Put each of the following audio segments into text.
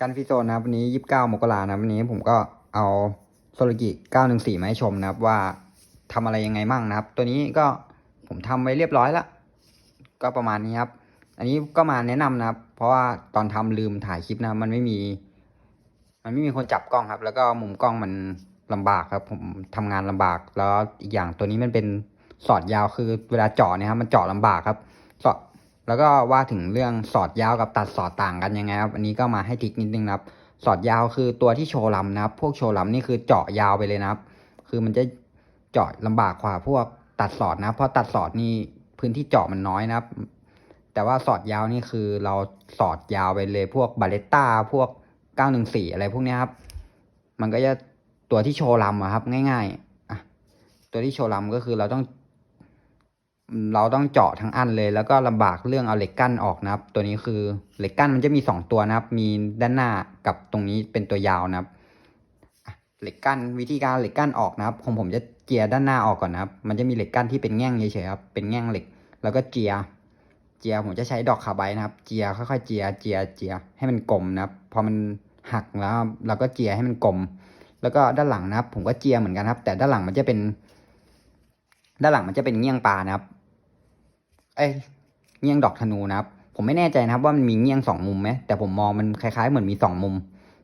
การฟิโซนนะครับวันนี้ยี่สิบเก้ามกรานะวันนี้ผมก็เอาโซลกิเก้าหนึ่งสี่มาให้ชมนะครับว่าทำอะไรยังไงมั่งนะครับ ตัวนี้ก็ผมทำไว้เรียบร้อยแล้วก็ประมาณนี้ครับ อันนี้ก็มาแนะนำนะครับ เพราะว่าตอนทำลืมถ่ายคลิปนะมันไม่มี มันไม่มีคนจับกล้องครับ แล้วก็มุมกล้องมันลำบากครับ ผมทำงานลำบาก แล้วอีกอย่างตัวนี้มันเป็นสอดยาวคือเวลาเจาะเนี่ยครับมันเจาะลำบากครับสอด แล้วก็ว่าถึงเรื่องสอดยาวกับตัดสอดต่างกันยังไงครับอันนี้ก็มาให้ทิกนิดนึงนะครับ สอดยาวคือตัวที่โชว์ลำนะครับ พวกโชว์ลำนี่คือเจาะยาวไปเลยนะครับ คือมันจะเจาะลำบากกว่าพวกตัดสอดนะเพราะตัดสอดนี่พื้นที่เจาะมันน้อยนะครับ แต่ว่าสอดยาวนี่คือเราสอดยาวไปเลย พวกบาเลต้าพวก 914 อะไรพวกนี้ครับ มันก็จะตัวที่โชว์ลำอะครับ ง่ายๆอะตัวที่โชว์ลำก็คือเราต้อง เราต้องเจาะทั้งอันเลย แล้วก็ลำบากเรื่องเอาเหล็กกั้นออกนะครับ ตัวนี้คือเหล็กกั้นมันจะมีสองตัวนะครับ มีด้านหน้ากับตรงนี้เป็นตัวยาวนะครับเหล็กกั้นวิธีการเหล็กกั้นออกนะครับของผมจะเจียด้านหน้าออกก่อนนะครับ มันจะมีเหล็กกั้นที่เป็นแง่งเฉยๆครับเป็นแง่งเหล็ก แล้วก็เจีย เจียผมจะใช้ดอกคาร์ไบนะครับ เจียค่อยๆเจียเจียเจียให้มันกลมนะครับพอมันหักแล้วเราก็เจียให้มันกลม แล้วก็ด้านหลังนะครับ ผมก็เจียเหมือนกันครับ แต่ด้านหลังมันจะเป็น ด้านหลังมันจะเป็นเงี้ยงปลานะครับ เอ้ยเงี้ยงดอกธนูนะครับผมไม่แน่ใจนะครับว่ามันมีเงี้ยงสองมุมไหมแต่ผมมองมันคล้ายๆเหมือนมีสองมุม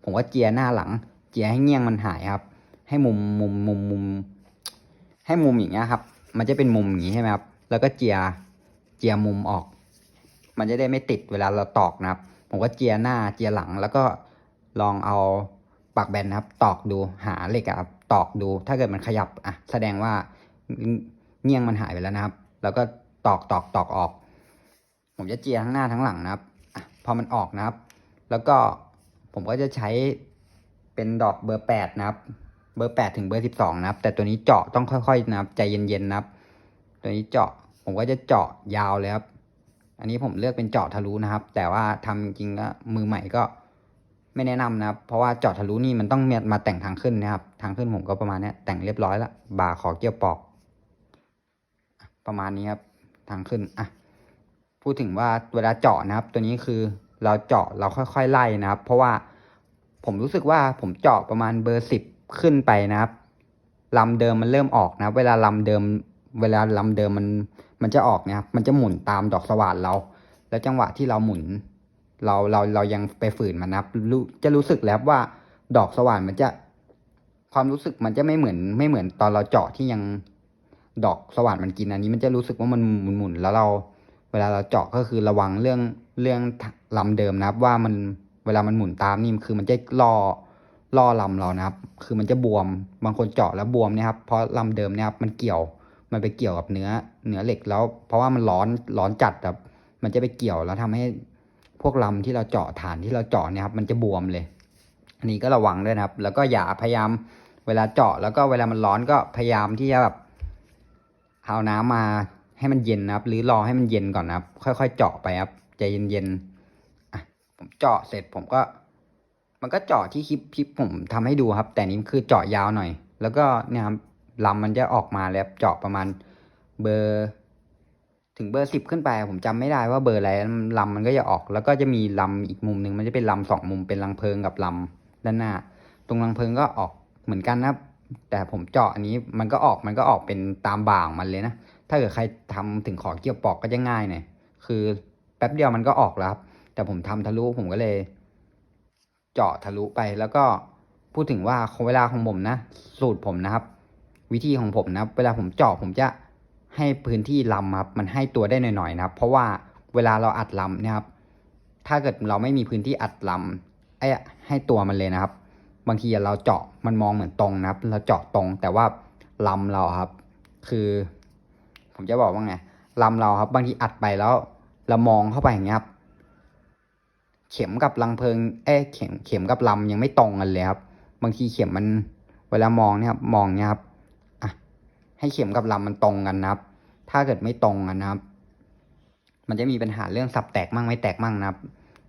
ผมก็เจียหน้าหลัง เจียให้เงี้ยงมันหายครับ ให้มุมมุมมุมมุม ให้มุมอย่างเงี้ยครับ มันจะเป็นมุมอย่างงี้ใช่ไหมครับ แล้วก็เจียเจียมุมออก มันจะได้ไม่ติดเวลาเราตอกนะครับ ผมก็เจียหน้าเจียหลัง แล้วก็ลองเอาปากแบนนะครับ ตอกดูหาเหล็กครับตอกดู ถ้าเกิดมันขยับอะแสดงว่าเงี้ยงมันหายไปแล้วนะครับ แล้วก็ ตอกตอกตอกออก ผมจะเจียทั้งหน้าทั้งหลังนะครับอพอมันออกนะครับ แล้วก็ผมก็จะใช้เป็นดอกเบอร์แปดนะครับ เบอร์แปดถึงเบอร์สิบสองนะครับ แต่ตัวนี้เจาะต้องค่อยๆนะครับ ใจเย็นๆนะครับ ตัวนี้เจาะผมก็จะเจาะยาวเลยครับ อันนี้ผมเลือกเป็นเจาะทะลุนะครับ แต่ว่าทำจริงก็มือใหม่ก็ไม่แนะนำนะครับ เพราะว่าเจาะทะลุนี่มันต้องมาแต่งทางขึ้นนะครับ ทางขึ้นผมก็ประมาณนี้แต่งเรียบร้อยล้วบาขอเกี่ยวปอก ประมาณนี้ครับ ทางขึ้นอะพูดถึงว่าเวลาเจาะนะครับ ตัวนี้คือเราเจาะเราค่อยๆไล่นะครับ เพราะว่าผมรู้สึกว่าผมเจาะประมาณเบอร์สิบขึ้นไปนะครับลำเดิมมันเริ่มออกนะเวลาลำเดิม เวลาลำเดิมมันมันจะออกนะครับ มันจะหมุนตามดอกสว่านเรา แล้วจังหวะที่เราหมุน เราเราเรายังไปฝืนมันนะครับจะรู้สึกแล้วว่าดอกสว่านมันจะ ความรู้สึกมันจะไม่เหมือนไม่เหมือนตอนเราเจาะที่ยัง ดอกสว่านมันกินอันนี้มันจะรู้สึกว่ามันหมุนหมุนๆแล้วเรา เวลาเราเจาะก็คือระวังเรื่องเรื่องลำเดิมนะครับ ว่ามันเวลามันหมุนตามนี่คือมันจะล่อล่อลำเรานะครับ คือมันจะบวมบางคนเจาะแล้วบวมนะครับ เพราะลำเดิมนี่ครับมันเกี่ยวมันไปเกี่ยวกับเนื้อเนื้อเหล็กแล้ว เพราะว่ามันร้อนร้อนจัดครับ มันจะไปเกี่ยวแล้วทำให้พวกลำที่เราเจาะฐานที่เราเจาะเนี่ยครับ มันจะบวมเลย อันนี้ก็ระวังด้วยนะครับ แล้วก็อย่าพยายามเวลาเจาะแล้วก็เวลามันร้อนก็พยายามที่จะแบบ เอาน้ำมาให้มันเย็นนะครับ หรือรอให้มันเย็นก่อนนะครับ ค่อยๆเจาะไปครับใจเย็นๆอะผมเจาะเสร็จผมก็ มันก็เจาะที่คลิปคลิปผมทำให้ดูครับ แต่นี้คือเจาะยาวหน่อย แล้วก็เนี่ยครับลำมันจะออกมาแล้วเจาะประมาณเบอร์ ถึงเบอร์สิบขึ้นไป ผมจำไม่ได้ว่าเบอร์อะไรลำมันก็จะออก แล้วก็จะมีลำอีกมุมหนึ่งมันจะเป็นลำสองมุมเป็นรังเพลิงกับลำด้านหน้า ตรงรังเพลิงก็ออกเหมือนกันนะครับ แต่ผมเจาะอันนี้มันก็ออกมันก็ออกเป็นตามบ่างมันเลยนะ ถ้าเกิดใครทำถึงขอเกี่ยวปอกก็จะง่ายหน่อยคือแป๊บเดียวมันก็ออกแล้วครับ แต่ผมทำทะลุผมก็เลย เจาะทะลุไปแล้วก็พูดถึงว่าเวลาของผมนะ สูตรผมนะครับ วิธีของผมนะเวลาผมเจาะผมจะให้พื้นที่ลำครับ มันให้ตัวได้หน่อยๆนะครับ เพราะว่าเวลาเราอัดลำนี่ยครับ ถ้าเกิดเราไม่มีพื้นที่อัดลำไอ้ให้ตัวมันเลยนะครับ บางทีเราเจาะมันมองเหมือนตรงนะครับ เราเจาะตรงแต่ว่าลำเราครับ คือ ผมจะบอกว่าไงลำเราครับ บางทีอัดไปแล้วเรามองเข้าไปอย่างเงี้ยครับ เข็มกับรังเพลิงเอ้เข็มเข็มกับลำยังไม่ตรงกันเลยครับ บางทีเข็มมัน เวลามองเนี่ยครับมองเนี่ยครับอะให้เข็มกับลำมันตรงกันนะครับ ถ้าเกิดไม่ตรงกันนะครับ มันจะมีปัญหาเรื่องสับแตกมั่งไม่แตกมั่งนะครับ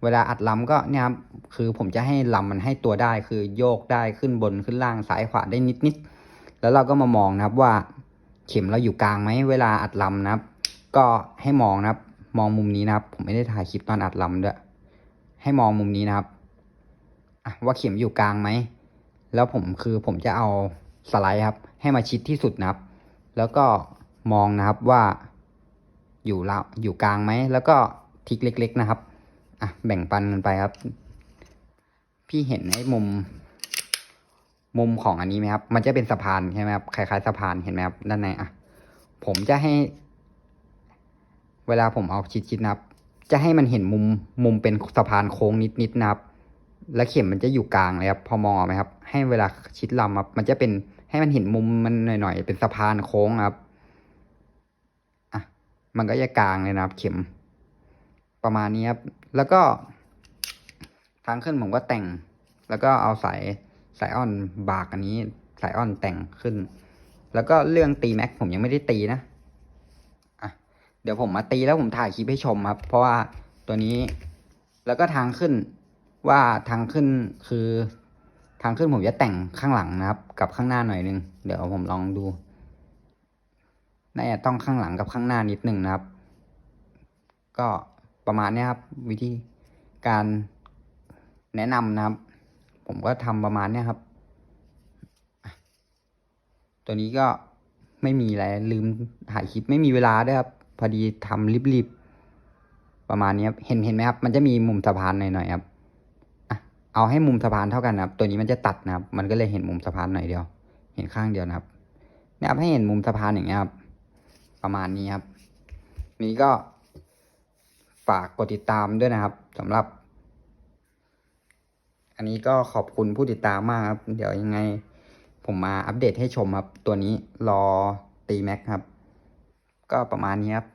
เวลาอัดลำก็เนี่ยครับคือผมจะให้ลำมันให้ตัวได้คือโยกได้ขึ้นบนขึ้นล่างซ้ายขวาได้นิดนิดแล้วเราก็มามองนะครับว่าเข็มเราอยู่กลางไหมเวลาอัดลำนะครับ ก็ให้มองนะครับ มองมุมนี้นะครับ ผมไม่ได้ถ่ายคลิปตอนอัดลำด้วยให้มองมุมนี้นะครับว่าเข็มอยู่กลางไหมแล้วผมคือผมจะเอาสไลด์ครับ ให้มาชิดที่สุดนะครับ แล้วก็มองนะครับว่าอยู่ละอยู่กลางไหมแล้วก็ทิกเล็ก ๆ นะครับ อะแบ่งปันกันไปครับ พี่เห็นไอ้มุม มุมของอันนี้ไหมครับ มันจะเป็นสะพานใช่ไหมครับคล้ายๆสะพานเห็นไหมครับด้านในอะผมจะให้ เวลาผมเอาชิดๆนะครับ จะให้มันเห็นมุมมุมเป็นสะพานโค้งนิดๆนะครับ และเข็มมันจะอยู่กลางเลยครับ พอมองออกไหมครับ ให้เวลาชิดลำครับ มันจะเป็นให้มันเห็นมุมมันหน่อยๆเป็นสะพานโค้งครับ อะ มันก็จะกลางเลยนะครับ เข็ม ประมาณนี้ครับ แล้วก็ ทางขึ้นผมก็แต่ง แล้วก็เอาสายสายอ้อนบากอันนี้ สายอ้อนแต่งขึ้น แล้วก็เรื่องตีแม็กผมยังไม่ได้ตีนะอะเดี๋ยวผมมาตีแล้วผมถ่ายคลิปให้ชมครับ เพราะว่าตัวนี้ แล้วก็ทางขึ้นว่าทางขึ้นคือ ทางขึ้นผมจะแต่งข้างหลังนะครับ กับข้างหน้าหน่อยนึง เดี๋ยวผมลองดูน่าจะต้องข้างหลังกับข้างหน้านิดนึงนะครับ ก็ ประมาณนี้ครับ วิธีการแนะนำนะครับ ผมก็ทำประมาณนี้ครับ ตัวนี้ก็ไม่มีอะไรลืมถ่ายคลิปไม่มีเวลาด้วยครับ พอดีทำรีบๆประมาณนี้ครับเห็นเห็นไหมครับ มันจะมีมุมสะพานหน่อยๆครับอะเอาให้มุมสะพานเท่ากันนะครับ ตัวนี้มันจะตัดนะครับ มันก็เลยเห็นมุมสะพานหน่อยเดียว เห็นข้างเดียวนะครับเนี่ยครับให้เห็นมุมสะพานอย่างเงี้ยครับ ประมาณนี้ครับ นี้ก็ ฝากกดติดตามด้วยนะครับสำหรับ อันนี้ก็ขอบคุณผู้ติดตามมากครับ เดี๋ยวยังไง ผมมาอัปเดตให้ชมครับ ตัวนี้รอตีแม็กครับ ก็ประมาณนี้ครับ